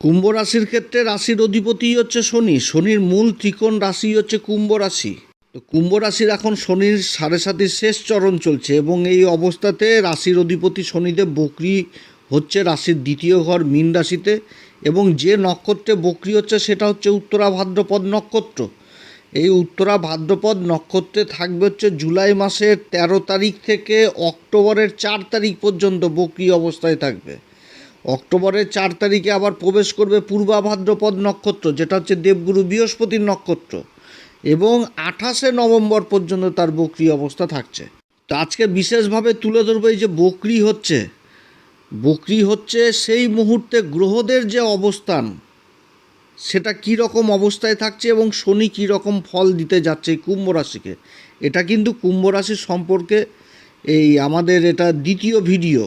কুম্ভ রাশির ক্ষেত্রে রাশির অধিপতিই হচ্ছে শনি। শনির মূল ত্রিকোণ রাশি হচ্ছে কুম্ভ রাশি। তো কুম্ভ রাশির এখন শনির সাড়ে সাতির শেষ চরণ চলছে এবং এই অবস্থাতে রাশির অধিপতি শনিদেব বকরি হচ্ছে রাশির দ্বিতীয় ঘর মীন রাশিতে এবং যে নক্ষত্রে বকরি হচ্ছে সেটা হচ্ছে উত্তরা ভাদ্রপদ নক্ষত্র। এই উত্তরা ভাদ্রপদ নক্ষত্রে থাকবে হচ্ছে জুলাই মাসের তেরো তারিখ থেকে অক্টোবরের চার তারিখ পর্যন্ত বকরি অবস্থায় থাকবে। অক্টোবরের চার তারিখে আবার প্রবেশ করবে পূর্বাভাদ্রপদ নক্ষত্র, যেটা হচ্ছে দেবগুরু বৃহস্পতির নক্ষত্র, এবং আঠাশে নভেম্বর পর্যন্ত তার বকরি অবস্থা থাকছে। তো আজকে বিশেষভাবে তুলে ধরবো এই যে বকরি হচ্ছে বকরি হচ্ছে সেই মুহূর্তে গ্রহদের যে অবস্থান, সেটা কী রকম অবস্থায় থাকছে এবং শনি কী রকম ফল দিতে যাচ্ছে এই কুম্ভ রাশিকে, এটা কিন্তু কুম্ভ রাশির সম্পর্কে এই আমাদের এটা দ্বিতীয় ভিডিও।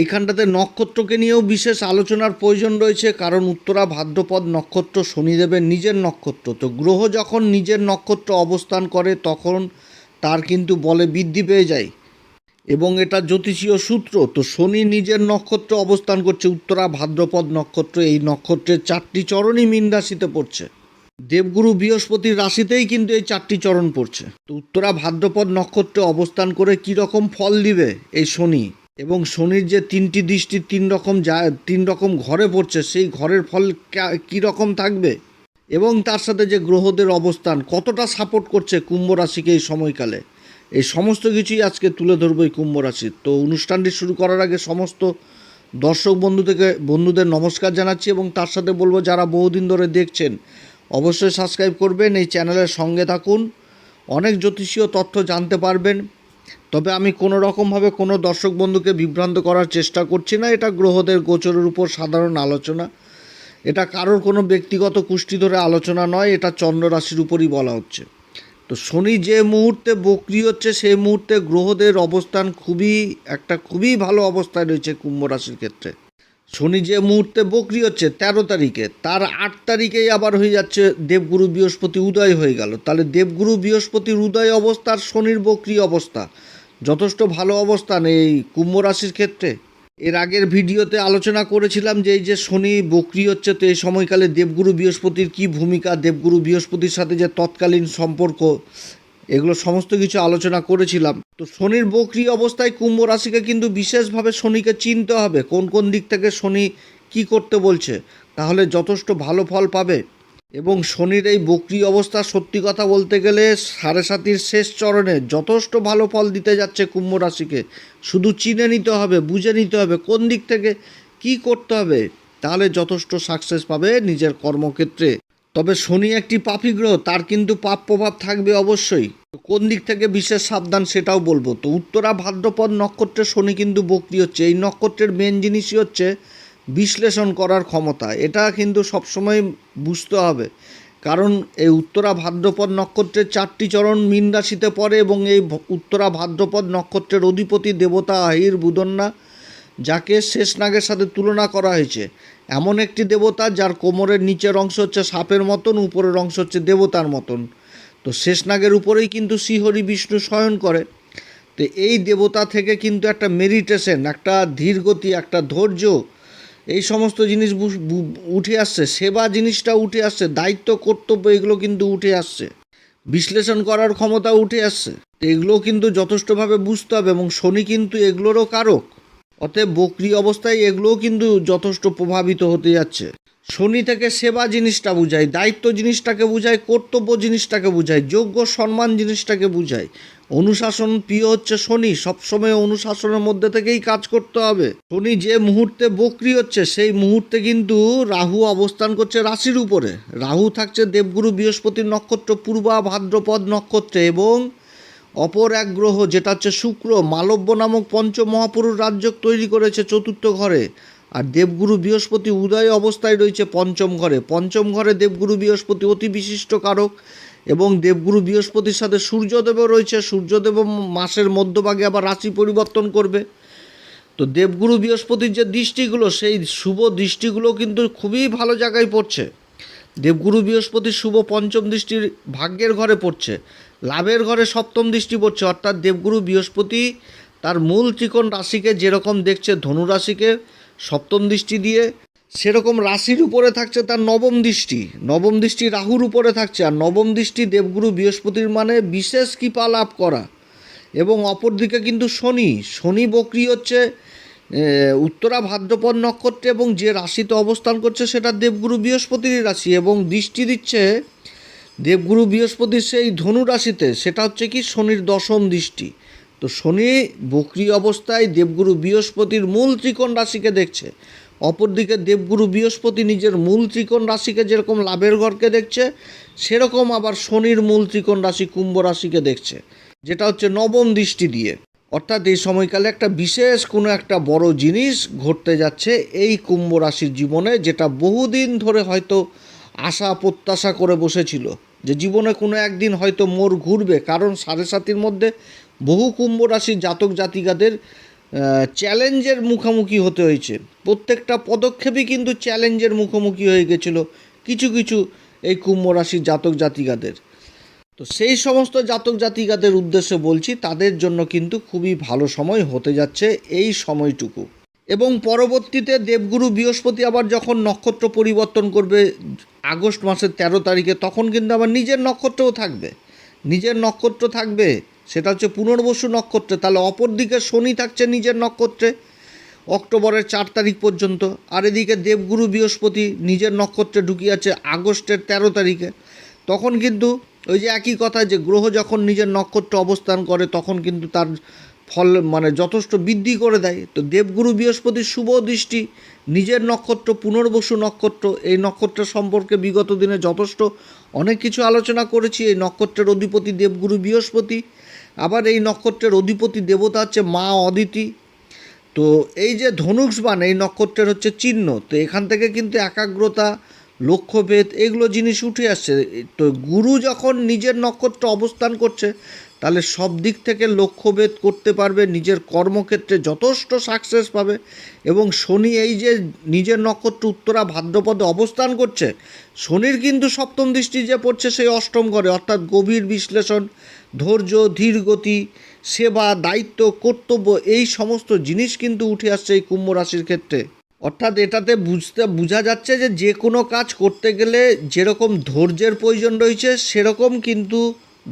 এইখানটাতে নক্ষত্রকে নিয়েও বিশেষ আলোচনার প্রয়োজন রয়েছে, কারণ উত্তরা ভাদ্রপদ নক্ষত্র শনিদেবের নিজের নক্ষত্র। তো গ্রহ যখন নিজের নক্ষত্র অবস্থান করে, তখন তার কিন্তু বলে বৃদ্ধি পেয়ে যায়। এবং এটা জ্যোতিষীয় সূত্র, তো শনি নিজের নক্ষত্র অবস্থান করছে, উত্তরা ভাদ্রপদ নক্ষত্র এই নক্ষত্রের চারটি চরণই মীন রাশিতে পড়ছে। দেবগুরু বৃহস্পতির রাশিতেই কিন্তু এই চারটি চরণ পড়ছে। তো উত্তরা ভাদ্রপদ নক্ষত্রে অবস্থান করে কী রকম ফল দিবে এই শনি? এবং শনির যে তিনটি দৃষ্টি তিন রকম যা, তিন রকম ঘরে পড়ছে, সেই ঘরের ফল কা- রকম থাকবে? এবং তার সাথে যে গ্রহদের অবস্থান, কতটা সাপোর্ট করছে কুম্ভ রাশিকে এই সময়কালে? এই সমস্ত কিছুই আজকে তুলে ধরবো এই কুম্ভ রাশির। তো অনুষ্ঠানটি শুরু করার আগে সমস্ত দর্শক বন্ধু থেকে, বন্ধুদের নমস্কার জানাচ্ছি এবং তার সাথে বলব, যারা বহুদিন ধরে দেখছেন, অবশ্যই সাবস্ক্রাইব করবেন, এই চ্যানেলের সঙ্গে থাকুন। অনেক জ্যোতিষীয় তথ্য জানতে পারবেন। তবে আমি কোনো রকমভাবে কোনো দর্শক বন্ধুকে বিভ্রান্ত করার চেষ্টা করছি না। এটা গ্রহদের গোচরের উপর সাধারণ আলোচনা। এটা কারোর কোনো ব্যক্তিগত কুষ্টি ধরে আলোচনা নয়, এটা চন্দ্র রাশির উপরই বলা হচ্ছে। তো শনি যে মুহূর্তে বক্রি হচ্ছে সেই মুহূর্তে গ্রহদের অবস্থান খুবই, একটা খুবই ভালো অবস্থায় রয়েছে কুম্ভ রাশির ক্ষেত্রে। শনি যে মুহূর্তে বকরি হচ্ছে তেরো তারিখে, তার আট তারিখেই আবার হয়ে যাচ্ছে দেবগুরু বৃহস্পতি উদয় হয়ে গেল। তাহলে দেবগুরু বৃহস্পতির উদয় অবস্থার শনির বকরি অবস্থা, যথেষ্ট ভালো অবস্থান এই কুম্ভ রাশির ক্ষেত্রে? এর আগের ভিডিওতে আলোচনা করেছিলাম যে এই যে শনি বকরি হচ্ছে, তো এই সময়কালে দেবগুরু বৃহস্পতির কী ভূমিকা, দেবগুরু বৃহস্পতির সাথে যে তৎকালীন সম্পর্ক এগুলো সমস্ত কিছু আলোচনা করেছিলাম। তো শনির বকরি অবস্থায় কুম্ভ রাশিকে কিন্তু বিশেষভাবে শনিকে চিনতে হবে। কোন কোন দিক থেকে শনি কি করতে বলছে, তাহলে যথেষ্ট ভালো ফল পাবে। এবং শনির এই বকরি অবস্থা সত্যি কথা বলতে গেলে সাড়ে সাতির শেষ চরণে যথেষ্ট ভালো ফল দিতে যাচ্ছে কুম্ভ রাশিকে। শুধু চিনে নিতে হবে, বুঝে নিতে হবে কোন দিক থেকে কি করতে হবে, তাহলে যথেষ্ট সাকসেস পাবে নিজের কর্মক্ষেত্রে। তবে শনি একটি পাপী গ্রহ, তার কিন্তু পাপ প্রভাব থাকবে অবশ্যই। কোন দিক থেকে বিশেষ সাবধান সেটাও বলব। তো উত্তরা, ভাদ্রপদ, নক্ষত্রে শনি কিন্তু বকরি হচ্ছে। এই নক্ষত্রের মেন জিনিসই হচ্ছে বিশ্লেষণ করার ক্ষমতা। এটা কিন্তু সবসময় বুঝতে হবে। কারণ এই উত্তরা, ভাদ্রপদ নক্ষত্রের চারটি চরণ মীন রাশিতে পড়ে এবং এই উত্তরা, ভাদ্রপদ, নক্ষত্রের অধিপতি, দেবতা, আহির বুদন্না যাকে শেষনাগের সাথে তুলনা করা হয়েছে। এমন একটি দেবতা যার কোমরের নিচের অংশ হচ্ছে সাপের মতন, উপরের অংশ হচ্ছে দেবতার মতন। তো শেষনাগের উপরেই কিন্তু শ্রীহরি বিষ্ণু শয়ন করে। তো এই দেবতা থেকে কিন্তু একটা মেডিটেশন, একটা ধীরগতি, একটা ধৈর্য, এই সমস্ত জিনিস উঠে আসছে। সেবা জিনিসটা উঠে আসছে, দায়িত্ব, কর্তব্য এগুলো কিন্তু উঠে আসছে। বিশ্লেষণ করার ক্ষমতা উঠে আসছে। এগুলো কিন্তু যথেষ্টভাবে বুঝতে হবে এবং শনি কিন্তু এগুলোরও কারক। অতএব বকরি অবস্থায় এগুলোও কিন্তু যথেষ্ট প্রভাবিত হতে যাচ্ছে। শনি থেকে সেবা জিনিসটা বুঝায়, দায়িত্ব জিনিসটাকে বুঝায়, কর্তব্য জিনিসটাকে বুঝায়, যোগ্য সম্মান জিনিসটাকে বুঝায়। অনুশাসন প্রিয় হচ্ছে শনি, সবসময় অনুশাসনের মধ্যে থেকেই কাজ করতে হবে। শনি যে মুহূর্তে বকরি হচ্ছে, সেই মুহূর্তে কিন্তু রাহু অবস্থান করছে রাশির উপরে। রাহু থাকছে দেবগুরু বৃহস্পতির নক্ষত্র, পূর্বা ভাদ্রপদ নক্ষত্রে এবং অপর এক গ্রহ যেটা হচ্ছে শুক্র, মালব্য নামক পঞ্চ মহাপুরুষ রাজ্য তৈরি করেছে চতুর্থ ঘরে। আর দেবগুরু বৃহস্পতি উদয় অবস্থায় রয়েছে পঞ্চম ঘরে। পঞ্চম ঘরে দেবগুরু বৃহস্পতি অতি বিশিষ্ট কারক এবং দেবগুরু বৃহস্পতির সাথে সূর্যদেবও রয়েছে। সূর্যদেব মাসের মধ্যভাগে আবার রাশি পরিবর্তন করবে। তো দেবগুরু বৃহস্পতির যে দৃষ্টিগুলো, সেই শুভ দৃষ্টিগুলো কিন্তু খুবই ভালো জায়গায় পড়ছে। দেবগুরু বৃহস্পতির শুভ পঞ্চম দৃষ্টির ভাগ্যের ঘরে পড়ছে। লাভের ঘরে সপ্তম দৃষ্টি পড়ছে, অর্থাৎ দেবগুরু বৃহস্পতি তার মূল ত্রিকোণ রাশিকে যেরকম দেখছে ধনু রাশিকে সপ্তম দৃষ্টি দিয়ে, সেরকম রাশির উপরে থাকছে তার নবম দৃষ্টি। নবম দৃষ্টি রাহুর উপরে থাকছে আর নবম দৃষ্টি দেবগুরু বৃহস্পতির মানে বিশেষ কৃপা লাভ করা। এবং অপরদিকে কিন্তু শনি শনি বকরি হচ্ছে উত্তরা ভাদ্রপদ নক্ষত্রে এবং যে রাশিতে অবস্থান করছে সেটা দেবগুরু বৃহস্পতির রাশি এবং দৃষ্টি দিচ্ছে দেবগুরু বৃহস্পতির সেই ধনু রাশিতে, সেটা হচ্ছে কি শনির দশম দৃষ্টি। তো শনি বকরি অবস্থায় দেবগুরু বৃহস্পতির মূল ত্রিকোণ রাশিকে দেখছে। অপরদিকে দেবগুরু বৃহস্পতি নিজের মূল ত্রিকোণ রাশিকে যেরকম লাভের ঘরকে দেখছে, সেরকম আবার শনির মূল ত্রিকোণ রাশি কুম্ভ রাশিকে দেখছে, যেটা হচ্ছে নবম দৃষ্টি দিয়ে। অর্থাৎ এই সময়কালে একটা বিশেষ কোনো একটা বড় জিনিস ঘটতে যাচ্ছে এই কুম্ভ রাশির জীবনে, যেটা বহুদিন ধরে হয়তো আশা, প্রত্যাশা করে বসেছিল। যে জীবনে কোনো একদিন হয়তো মোর ঘুরবে, কারণ সাড়ে সাতির মধ্যে বহু কুম্ভ রাশির জাতক জাতিকাদের চ্যালেঞ্জের মুখোমুখি হতে হয়েছে। প্রত্যেকটা পদক্ষেপই কিন্তু চ্যালেঞ্জের মুখোমুখি হয়ে গেছিল কিছু কিছু এই কুম্ভ রাশির জাতক জাতিকাদের। তো সেই সমস্ত জাতক জাতিকাদের উদ্দেশ্যে বলছি, তাদের জন্য কিন্তু খুবই ভালো সময় হতে যাচ্ছে এই সময়টুকু। এবং পরবর্তীতে দেবগুরু বৃহস্পতি আবার যখন নক্ষত্র পরিবর্তন করবে আগস্ট মাসের তেরো তারিখে, তখন কিন্তু আবার নিজের নক্ষত্রও থাকবে। নিজের নক্ষত্র থাকবে, সেটা হচ্ছে পুনর্বসু নক্ষত্রে, তাহলে অপরদিকে শনি থাকছে নিজের নক্ষত্রে, অক্টোবরের চার তারিখ পর্যন্ত। আর এদিকে দেবগুরু বৃহস্পতি নিজের নক্ষত্রে ঢুকিয়াছে আগস্টের তেরো তারিখে। তখন কিন্তু ওই যে একই কথা যে গ্রহ যখন নিজের নক্ষত্রে অবস্থান করে, তখন কিন্তু তার ফল মানে যথেষ্ট বৃদ্ধি করে দেয়। তো দেবগুরু বৃহস্পতির শুভ দৃষ্টি নিজের নক্ষত্র, পুনর্বসু নক্ষত্র, এই নক্ষত্র সম্পর্কে বিগত দিনে যথেষ্ট অনেক কিছু আলোচনা করেছি। এই নক্ষত্রের অধিপতি দেবগুরু বৃহস্পতি, আবার এই নক্ষত্রের অধিপতি দেবতা হচ্ছে মা অদিতি। তো এই যে ধনুষবান এই নক্ষত্রের হচ্ছে চিহ্ন, তো এখান থেকে কিন্তু একাগ্রতা, লক্ষ্যভেদ, এগুলো জিনিস উঠে আসছে। তো গুরু যখন নিজের নক্ষত্র অবস্থান করছে তাহলে সব দিক থেকে লক্ষ্যভেদ করতে পারবে, নিজের কর্মক্ষেত্রে যথেষ্ট সাকসেস পাবে এবং শনি এই যে নিজের নক্ষত্র উত্তরা ভাদ্রপদে অবস্থান করছে, শনির কিন্তু সপ্তম দৃষ্টি যে পড়ছে সেই অষ্টম ঘরে, অর্থাৎ গভীর বিশ্লেষণ, ধৈর্য, ধীর গতি, সেবা, দায়িত্ব, কর্তব্য, এই সমস্ত জিনিস কিন্তু উঠে আসছে এই কুম্ভ রাশির ক্ষেত্রে। অর্থাৎ এটাতে বুঝতে, বোঝা যাচ্ছে যে যে কোনো কাজ করতে গেলে যেরকম ধৈর্যের প্রয়োজন রয়েছে, সেরকম কিন্তু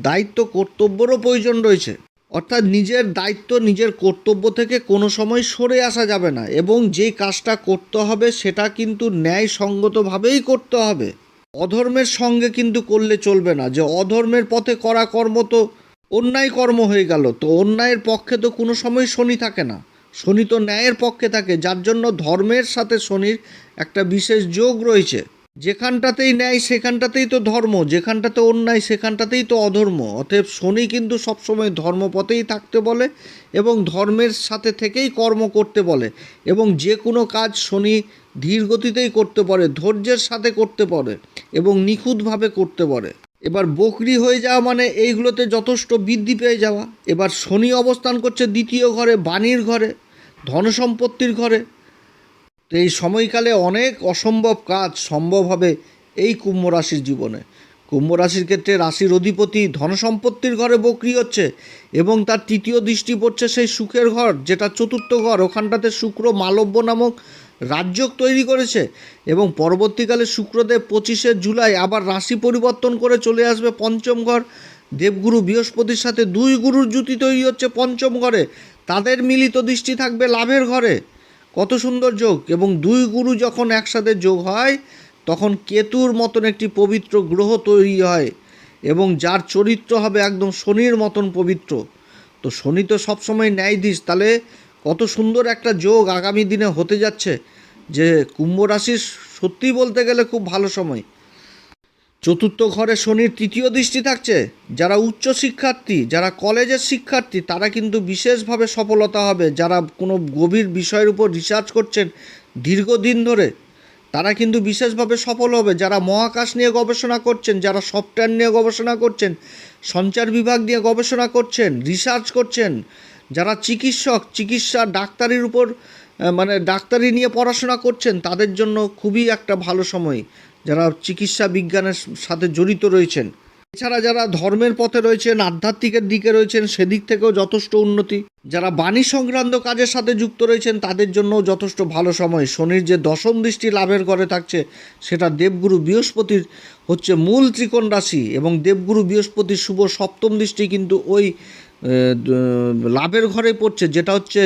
দায়িত্ব কর্তব্যরও প্রয়োজন রয়েছে। অর্থাৎ নিজের দায়িত্ব নিজের কর্তব্য থেকে কোনো সময় সরে আসা যাবে না এবং যেই কাজটা করতে হবে সেটা কিন্তু ন্যায়সঙ্গতভাবেই করতে হবে। অধর্মের সঙ্গে কিন্তু করলে চলবে না। যে অধর্মের পথে করা কর্ম তো অন্যায় কর্ম হয়ে গেল। তো অন্যায়ের পক্ষে তো কোনো সময় শনি থাকে না। শনি তো ন্যায়ের পক্ষে থাকে। যার জন্য ধর্মের সাথে শনির একটা বিশেষ যোগ রয়েছে। যেখানটাতেই ন্যায়, সেখানটাতেই তো ধর্ম, যেখানটাতে অন্যায়, সেখানটাতেই তো অধর্ম। অতএব শনি কিন্তু সবসময় ধর্মপথেই থাকতে বলে এবং ধর্মের সাথে থেকেই কর্ম করতে বলে এবং যে কোনো কাজ শনি ধীর গতিতেই করতে পারে, ধৈর্যের সাথে করতে পারে এবং নিখুঁতভাবে করতে পারে। এবার বকরি হয়ে যাওয়া মানে এইগুলোতে যথেষ্ট বৃদ্ধি পেয়ে যাওয়া। এবার শনি অবস্থান করছে দ্বিতীয় ঘরে, বাণীর ঘরে, ধনসম্পত্তির ঘরে এই সময়কালে অনেক অসম্ভব কাজ সম্ভব হবে এই কুম্ভ রাশির জীবনে। কুম্ভ রাশির ক্ষেত্রে রাশির অধিপতি ধনসম্পত্তির ঘরে বকরি হচ্ছে এবং তার তৃতীয় দৃষ্টি পড়ছে সেই সুখের ঘর, যেটা চতুর্থ ঘর। ওখানটাতে শুক্র মালব্য নামক রাজ্য তৈরি করেছে এবং পরবর্তীকালে শুক্রদেব পঁচিশে জুলাই আবার রাশি পরিবর্তন করে চলে আসবে পঞ্চম ঘর। দেবগুরু বৃহস্পতির সাথে দুই গুরুর জুতি তৈরি হচ্ছে পঞ্চম ঘরে। তাদের মিলিত দৃষ্টি থাকবে লাভের ঘরে। কত সুন্দর যোগ। এবং দুই গুরু যখন একসাথে যোগ হয়, তখন কেতুর মতন একটি পবিত্র গ্রহ তৈরি হয় এবং যার চরিত্র হবে একদম শনির মতন পবিত্র। তো শনি তো সবসময় ন্যায় দিস তাহলে কত সুন্দর একটা যোগ আগামী দিনে হতে যাচ্ছে যে কুম্ভ রাশির সত্যি বলতে গেলে খুব ভালো সময়। চতুর্থ ঘরে শনির তৃতীয় দৃষ্টি থাকছে। যারা উচ্চ শিক্ষার্থী, যারা কলেজের শিক্ষার্থী, তারা কিন্তু বিশেষভাবে সফলতা হবে। যারা কোনো গভীর বিষয়ের উপর রিসার্চ করছেন দীর্ঘদিন ধরে, তারা কিন্তু বিশেষভাবে সফল হবে। যারা মহাকাশ নিয়ে গবেষণা করছেন, যারা সফটওয়্যার নিয়ে গবেষণা করছেন, সঞ্চার বিভাগ নিয়ে গবেষণা করছেন রিসার্চ করছেন, যারা চিকিৎসক, চিকিৎসা ডাক্তারির উপর মানে ডাক্তারি নিয়ে পড়াশোনা করছেন, তাদের জন্য খুবই একটা ভালো সময়। যারা চিকিৎসা বিজ্ঞানের সাথে জড়িত রয়েছেন। এছাড়া যারা ধর্মের পথে রয়েছেন, আধ্যাত্মিকের দিকে রয়েছেন, সেদিক থেকেও যথেষ্ট উন্নতি। যারা বাণী সংক্রান্ত কাজের সাথে যুক্ত রয়েছেন, তাদের জন্যও যথেষ্ট ভালো সময়। শনির যে দশম দৃষ্টি লাভের ঘরে থাকছে, সেটা দেবগুরু বৃহস্পতির হচ্ছে মূল ত্রিকোণ রাশি এবং দেবগুরু বৃহস্পতির শুভ সপ্তম দৃষ্টি কিন্তু ওই লাভের ঘরে পড়ছে, যেটা হচ্ছে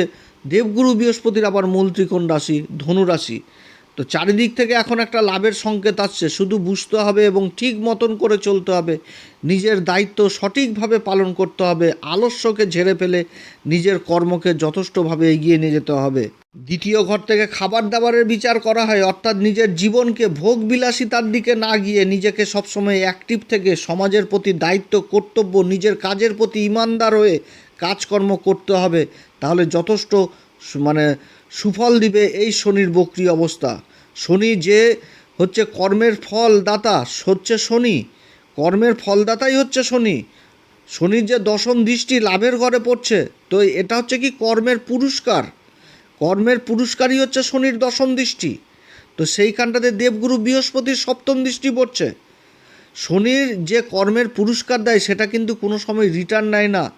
দেবগুরু বৃহস্পতির আবার মূল ত্রিকোণ রাশি, ধনু রাশি। তো চারিদিক থেকে এখন একটা লাভের সংকেত আসছে। শুধু বুঝতে হবে এবং ঠিক মতন করে চলতে হবে। নিজের দায়িত্ব সঠিকভাবে পালন করতে হবে। আলস্যকে ঝেড়ে ফেলে নিজের কর্মকে যথেষ্টভাবে এগিয়ে নিয়ে যেতে হবে। দ্বিতীয় ঘর থেকে খাবার দাবারের বিচার করা হয়। অর্থাৎ নিজের জীবনকে ভোগ বিলাসিতার দিকে না গিয়ে নিজেকে সবসময় অ্যাক্টিভ থেকে সমাজের প্রতি দায়িত্ব, কর্তব্য, নিজের কাজের প্রতি ইমানদার হয়ে কাজকর্ম করতে হবে। তাহলে যথেষ্ট মানে সুফল দিবে এই শনির বক্রি অবস্থা। শনি যে হচ্ছে কর্মের ফল দাতা হচ্ছে শনি। কর্মের ফলদাতাই হচ্ছে শনি। শনির যে দশম দৃষ্টি লাভের ঘরে পড়ছে, তো এটা হচ্ছে কি কর্মের পুরস্কার। কর্মের পুরস্কারই হচ্ছে শনির দশম দৃষ্টি। তো সেইখানটাতে দেবগুরু বৃহস্পতির সপ্তম দৃষ্টি পড়ছে। শনির যে কর্মের পুরস্কার দেয়, সেটা কিন্তু কোনো সময় রিটার্ন নেয় না।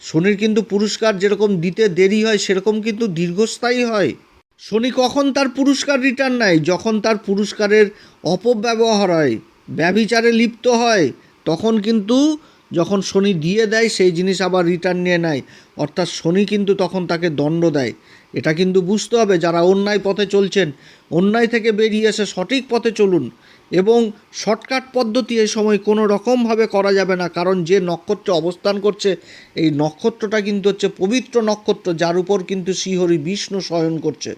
শনির কিন্তু পুরস্কার যেরকম দিতে দেরি হয়, সেরকম কিন্তু দীর্ঘস্থায়ী হয়। শনি কখন তার পুরস্কার রিটার্ন নেয়? যখন তার পুরস্কারের অপব্যবহার হয়, ব্যভিচারে লিপ্ত হয়, তখন কিন্তু যখন শনি দিয়ে দেয়, সেই জিনিস আবার রিটার্ন নিয়ে নেয়। অর্থাৎ শনি কিন্তু তখন তাকে দণ্ড দেয়। এটা কিন্তু বুঝতে হবে, যারা অন্যায় পথে চলছেন, অন্যায় থেকে বেরিয়ে এসে সঠিক পথে চলুন। এবং শর্টকাট পদ্ধতি এই সময় কোনো রকমভাবে করা যাবে না, কারণ যে নক্ষত্রে অবস্থান করছে, এই নক্ষত্রটা কিন্তু হচ্ছে পবিত্র নক্ষত্র, যার উপর কিন্তু শ্রীহরি বিষ্ণু শয়ন করছে।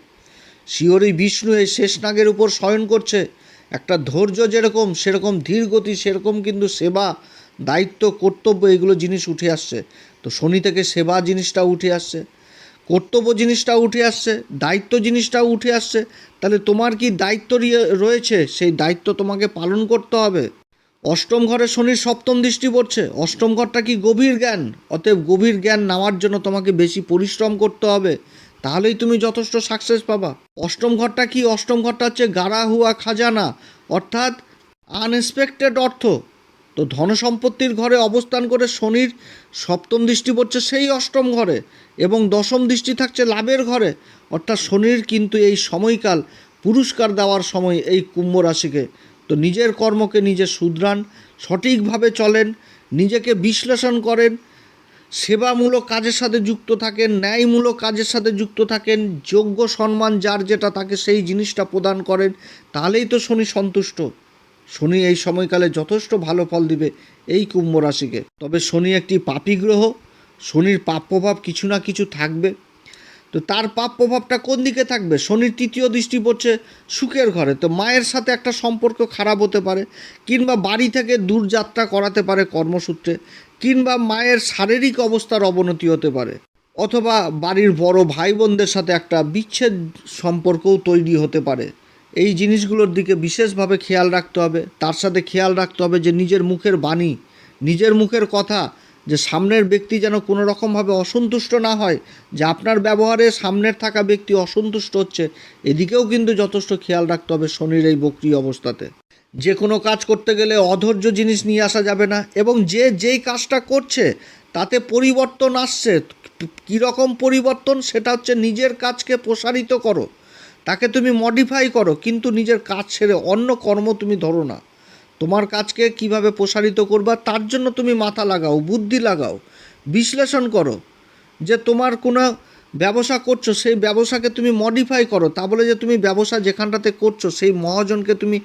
শ্রীহরি বিষ্ণু এই শেষনাগের উপর শয়ন করছে। একটা ধৈর্য যেরকম, সেরকম ধীর গতি সেরকম কিন্তু সেবা, দায়িত্ব, কর্তব্য, এগুলো জিনিস উঠে আসছে। তো শনি থেকে সেবা জিনিসটা উঠে আসছে। কর্তব্য জিনিসটা উঠে আসছে, দায়িত্ব জিনিসটাও উঠে আসছে। তাহলে তোমার কি দায়িত্ব রিয়ে- রয়েছে? সেই দায়িত্ব তোমাকে পালন করতে হবে। অষ্টম ঘরে শনির সপ্তম দৃষ্টি পড়ছে। অষ্টম ঘরটা কি গভীর জ্ঞান? অতএব গভীর জ্ঞান নেওয়ার জন্য তোমাকে বেশি পরিশ্রম করতে হবে। তাহলেই তুমি যথেষ্ট সাকসেস পাবা। অষ্টম ঘরটা কি? অষ্টম ঘরটা হচ্ছে গাড়া হুয়া খাজানা। অর্থাৎ আনএক্সপেক্টেড অর্থ। তো ধনসম্পত্তির ঘরে অবস্থান করে শনির সপ্তম দৃষ্টি পড়ছে সেই অষ্টম ঘরে এবং দশম দৃষ্টি থাকছে লাভের ঘরে। অর্থাৎ শনির কিন্তু এই সময়কাল পুরস্কার দেওয়ার সময় এই কুম্ভ রাশিকে। তো নিজের কর্মকে নিজে শুধরান, সঠিকভাবে চলেন, নিজেকে বিশ্লেষণ করেন, সেবামূলক কাজের সাথে যুক্ত থাকেন, ন্যায়মূলক কাজের সাথে যুক্ত থাকেন, যোগ্য সম্মান যার যেটা তাকে সেই জিনিসটা প্রদান করেন, তাহলেই তো শনি সন্তুষ্ট। শনি এই সময়কালে যথেষ্ট ভালো ফল দিবে এই কুম্ভ রাশিকে। তবে শনি একটি পাপী গ্রহ, শনির পাপ প্রভাব কিছু না কিছু থাকবে। তো তার পাপ প্রভাবটা কোন দিকে থাকবে? শনির তৃতীয় দৃষ্টি পড়ছে সুখের ঘরে। তো মায়ের সাথে একটা সম্পর্ক খারাপ হতে পারে, কিংবা বাড়ি থেকে দূর যাত্রা করাতে পারে কর্মসূত্রে, কিংবা মায়ের শারীরিক অবস্থার অবনতি হতে পারে, অথবা বাড়ির বড় ভাই বোনদের সাথে একটা বিচ্ছেদ সম্পর্কও তৈরি হতে পারে। এই জিনিসগুলোর দিকে বিশেষভাবে খেয়াল রাখতে হবে। তার সাথে খেয়াল রাখতে হবে যে নিজের মুখের বাণী, নিজের মুখের কথা, যে সামনের ব্যক্তি যেন কোনো রকমভাবে অসন্তুষ্ট না হয়, যে আপনার ব্যবহারে সামনের থাকা ব্যক্তি অসন্তুষ্ট হচ্ছে, এদিকেও কিন্তু যথেষ্ট খেয়াল রাখতে হবে শনির এই বক্রি অবস্থাতে। যে কোনো কাজ করতে গেলে অধৈর্য জিনিস নিয়ে আসা যাবে না, এবং যে যেই কাজটা করছে, তাতে পরিবর্তন আসছে। কীরকম পরিবর্তন, সেটা হচ্ছে নিজের কাজকে প্রসারিত করো। তাকে তুমি মডিফাই করো, কিন্তু নিজের কাজ ছেড়ে অন্য কর্ম তুমি ধরো না। তোমার কাজকে কীভাবে প্রসারিত করবা, তার জন্য তুমি মাথা লাগাও, বুদ্ধি লাগাও, বিশ্লেষণ করো। যে তোমার কোনো ব্যবসা করছ, সেই ব্যবসাকে তুমি মডিফাই করো। তা বলে যে তুমি ব্যবসা যেখানটাতে করছ, সেই মহাজনকে তুমি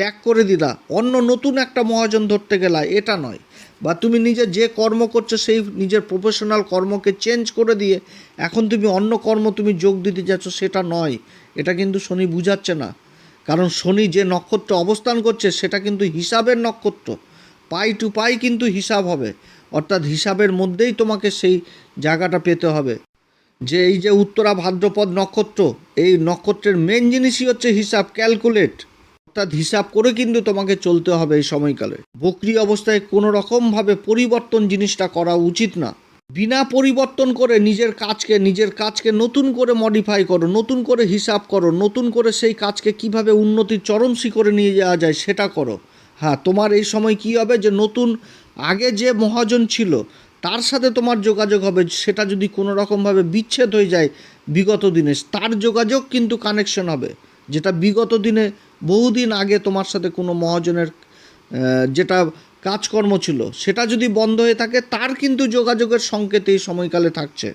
ত্যাগ করে দিলা। অন্য নতুন একটা মহাজন ধরতে গেলা, এটা নয়। বা তুমি নিজে যে কর্ম করছ, সেই নিজের প্রফেশনাল কর্মকে চেঞ্জ করে দিয়ে এখন তুমি অন্য কর্ম তুমি যোগ দিতে যাচ্ছ, সেটা নয়। এটা কিন্তু শনি বুঝাচ্ছে না। কারণ শনি যে নক্ষত্র অবস্থান করছে, সেটা কিন্তু হিসাবের নক্ষত্র। পাই টু পাই কিন্তু হিসাব হবে। অর্থাৎ হিসাবের মধ্যেই তোমাকে সেই জায়গাটা পেতে হবে। যে এই যে উত্তরা ভাদ্রপদ নক্ষত্র, এই নক্ষত্রের মেন জিনিসই হচ্ছে হিসাব ক্যালকুলেট অর্থাৎ হিসাব করে কিন্তু তোমাকে চলতে হবে এই সময়কালে। বকরি অবস্থায় কোনো রকমভাবে পরিবর্তন জিনিসটা করা উচিত না। বিনা পরিবর্তন করে নিজের কাজকে নিজের কাজকে নতুন করে মডিফাই করো, নতুন করে হিসাব করো, নতুন করে সেই কাজকে কীভাবে উন্নতির চরম শিখরে নিয়ে যাওয়া যায় সেটা করো। হ্যাঁ তোমার এই সময় কি হবে যে নতুন, আগে যে মহাজন ছিল, তার সাথে তোমার যোগাযোগ হবে, সেটা যদি কোনো রকমভাবে বিচ্ছেদ হয়ে যায় বিগত দিনে, তার যোগাযোগ কিন্তু কানেকশন হবে। যেটা বিগত দিনে বহুদিন আগে তোমার সাথে কোনো মহাজনের যেটা কাজকর্ম ছিল, সেটা যদি বন্ধ হয়ে থাকে, তার কিন্তু যোগাযোগের সংকেত এই সময়কালে থাকছে।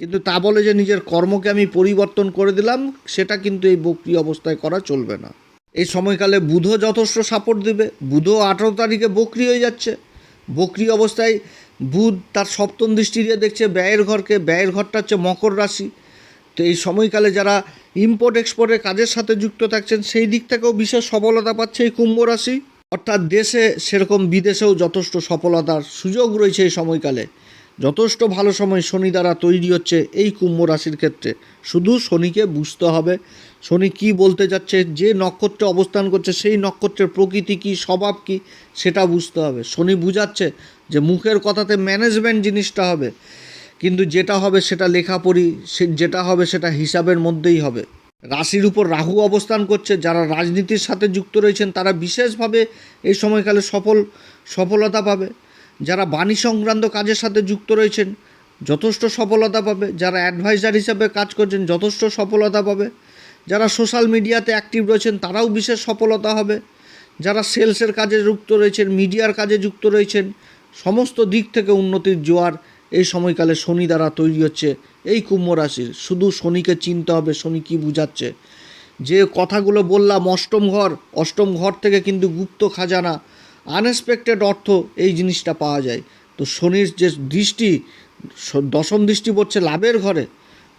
কিন্তু তা বলে যে নিজের কর্মকে আমি পরিবর্তন করে দিলাম, সেটা কিন্তু এই বক্রি অবস্থায় করা চলবে না। এই সময়কালে বুধও যথেষ্ট সাপোর্ট দেবে, বুধও আঠেরো তারিখে বকরি হয়ে যাচ্ছে। বকরি অবস্থায় বুধ তার সপ্তম দৃষ্টি দিয়ে দেখছে ব্যয়ের ঘরকে, ব্যয়ের ঘরটা হচ্ছে মকর রাশি। তো এই সময়কালে যারা ইম্পোর্ট এক্সপোর্টের কাজের সাথে যুক্ত থাকছেন, সেই দিক থেকেও বিশেষ সফলতা পাচ্ছে এই কুম্ভ রাশি। অর্থাৎ দেশে সেরকম বিদেশেও যথেষ্ট সফলতার সুযোগ রয়েছে এই সময়কালে। যথেষ্ট ভালো সময় শনি দ্বারা তৈরি হচ্ছে এই কুম্ভ রাশির ক্ষেত্রে। শুধু শনিকে বুঝতে হবে। শনি কি বলতে যাচ্ছে, যে নক্ষত্রে অবস্থান করছে, সেই নক্ষত্রের প্রকৃতি কি, স্বভাব কী, সেটা বুঝতে হবে। শনি বুঝাচ্ছে যে মুখের কথাতে ম্যানেজমেন্ট জিনিসটা হবে। কিন্তু যেটা হবে সেটা লেখাপড়ি, সে যেটা হবে সেটা হিসাবের মধ্যেই হবে। রাশির উপর রাহু অবস্থান করছে, যারা রাজনীতির সাথে যুক্ত রয়েছেন, তারা বিশেষভাবে এই সময়কালে সফল, সফলতা পাবে। যারা বাণী সংক্রান্ত কাজের সাথে যুক্ত রয়েছেন, যথেষ্ট সফলতা পাবে। যারা অ্যাডভাইজার হিসাবে কাজ করছেন, যথেষ্ট সফলতা পাবে। যারা সোশ্যাল মিডিয়াতে অ্যাক্টিভ রয়েছেন, তারাও বিশেষ সফলতা হবে। যারা সেলসের কাজে যুক্ত রয়েছেন, মিডিয়ার কাজে যুক্ত রয়েছেন, সমস্ত দিক থেকে উন্নতির জোয়ার এই সময়কালে শনি দ্বারা তৈরি হচ্ছে এই কুম্ভ রাশির। শুধু শনিকে চিনতে হবে, শনি কী বুঝাচ্ছে? যে কথাগুলো বললাম, অষ্টম ঘর অষ্টম ঘর থেকে কিন্তু গুপ্ত খাজানা আনএক্সপেক্টেড অর্থ, এই জিনিসটা পাওয়া যায়। তো শনির যে দৃষ্টি, দশম দৃষ্টি পড়ছে লাভের ঘরে।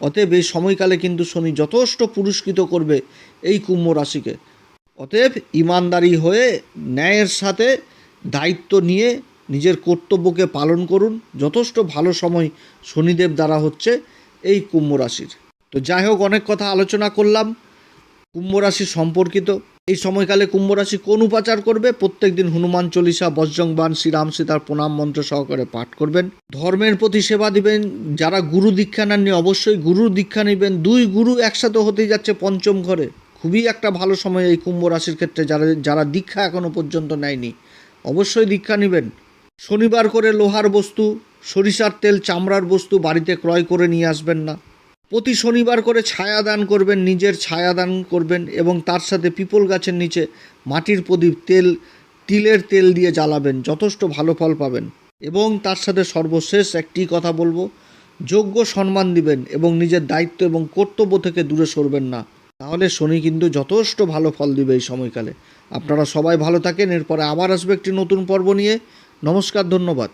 অতএব এই সময়কালে কিন্তু শনি যথেষ্ট পুরস্কৃত করবে এই কুম্ভ রাশিকে। অতএব ইমানদারি হয়ে ন্যায়ের সাথে দায়িত্ব নিয়ে নিজের কর্তব্যকে পালন করুন। যথেষ্ট ভালো সময় শনিদেব দ্বারা হচ্ছে এই কুম্ভ রাশির। তো যাই হোক, অনেক কথা আলোচনা করলাম। কুম্ভ রাশি সম্পর্কিত। এই সময়কালে কুম্ভ রাশি কোন উপাচার করবে? প্রত্যেক দিন হনুমান চল্লিশা বজ্রংবান শ্রীরাম সীতার প্রণাম মন্ত্র সহকারে পাঠ করবেন। ধর্মের প্রতি সেবা দিবেন। যারা গুরু দীক্ষা নেননি, অবশ্যই গুরুর দীক্ষা নেবেন। দুই গুরু একসাথে হতে যাচ্ছে পঞ্চম ঘরে। খুবই একটা ভালো সময় এই কুম্ভ রাশির ক্ষেত্রে। যারা যারা দীক্ষা এখনও পর্যন্ত নেয়নি, অবশ্যই দীক্ষা নেবেন। শনিবার করে লোহার বস্তু, সরিষার তেল, চামড়ার বস্তু বাড়িতে ক্রয় করে নিয়ে আসবেন না। প্রতি শনিবার করে ছায়া দান করবেন, নিজের ছায়া দান করবেন এবং তার সাথে পিপল গাছের নিচে মাটির প্রদীপ, তেল, তিলের তেল দিয়ে জ্বালাবেন, যথেষ্ট ভালো ফল পাবেন। এবং তার সাথে সর্বশেষ একটি কথা বলব, যোগ্য সম্মান দিবেন এবং নিজের দায়িত্ব এবং কর্তব্য থেকে দূরে সরবেন না। তাহলে শনি কিন্তু যথেষ্ট ভালো ফল দিবে এই সময়কালে। আপনারা সবাই ভালো থাকেন, এরপরে আবার আসবে একটি নতুন পর্ব নিয়ে। নমস্কার ধন্যবাদ।